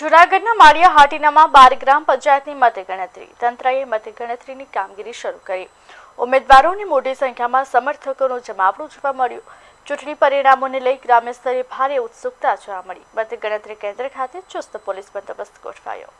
જૂનાગઢના માળિયા હાટીનામાં બાર ગ્રામ પંચાયતની મતગણતરી. તંત્રએ મતગણતરીની કામગીરી શરૂ કરી. ઉમેદવારોની મોટી સંખ્યામાં સમર્થકોનું જમાવડું જોવા મળ્યું. ચૂંટણી પરિણામોને લઈ ગ્રામ્ય સ્તરે ભારે ઉત્સુકતા જોવા મળી. મતગણતરી કેન્દ્ર ખાતે ચુસ્ત પોલીસ બંદોબસ્ત ગોઠવાયો.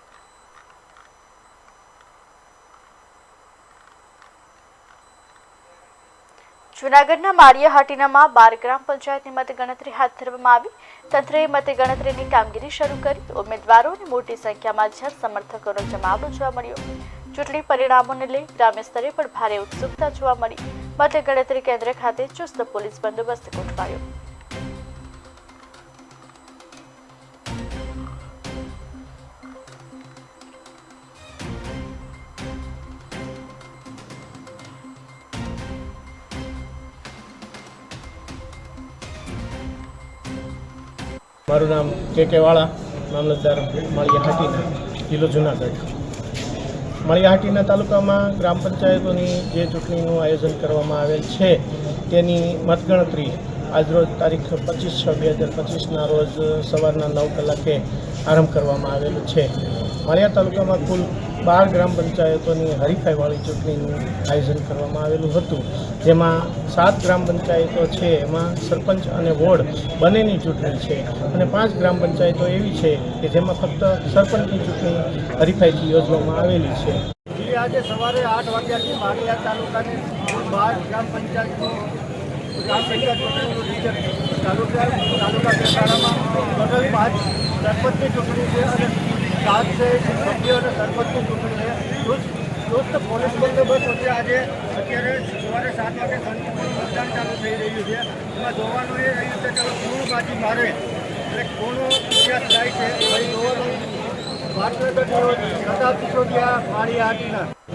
જૂનાગઢના માળિયા હાટીનામાં બાર ગ્રામ પંચાયતની મતગણતરી હાથ ધરવામાં આવી. તંત્રએ મતગણતરીની કામગીરી શરૂ કરી. ઉમેદવારોની મોટી સંખ્યામાં જન સમર્થકોનો જમાવડો જોવા મળ્યો. ચૂંટણી પરિણામોને લઈ ગ્રામ્ય સ્તરે પણ ભારે ઉત્સુકતા જોવા મળી. મતગણતરી કેન્દ્ર ખાતે ચુસ્ત પોલીસ બંદોબસ્ત ગોઠવાયો. મારું નામ કે કે વાળા, મામલતદાર માળિયા હાટીના જિલ્લો જુનાગઢ. માળિયા હાટીના તાલુકામાં ગ્રામ પંચાયતોની જે ચૂંટણીનું આયોજન કરવામાં આવેલ છે, તેની મતગણતરી આજરોજ તારીખ પચીસ છ બે હજાર પચીસના રોજ સવારના નવ કલાકે આરંભ કરવામાં આવેલો છે. માળિયા તાલુકામાં કુલ બાર ગ્રામ પંચાયતોની હરીફાઈવાળી ચૂંટણીનું આયોજન કરવામાં આવેલું હતું. જેમાં સાત ગ્રામ પંચાયતો છે, એમાં સરપંચ અને વોર્ડ બંનેની ચૂંટણી છે અને પાંચ ગ્રામ પંચાયતો એવી છે કે જેમાં ફક્ત સરપંચની ચૂંટણી હરીફાઈથી યોજવામાં આવેલી છે. આજે સવારે આઠ વાગ્યાથી માળિયા તાલુકાની બાર ગ્રામ પંચાયતનું ગ્રામ પંચાયતનું રિઝલ્ટ. તાલુકા તાલુકા પાંચ સરપંચની ચૂંટણી છે અને સાત છે અને સરપંચની ચૂંટણી છે. ચુસ્ત ચુસ્ત પોલીસ બંદોબસ્ત વચ્ચે આજે અત્યારે સવારે સાત વાગે મતદાન ચાલુ થઈ રહ્યું છે. એમાં જોવાનું એ રહ્યું છે કે કોણ બાજી મારે એટલે કોનો ઇતિહાસ થાય છે? એ જોવાનું. ભારતીય પ્રતાપ સિસોદિયા પાણી હાટીના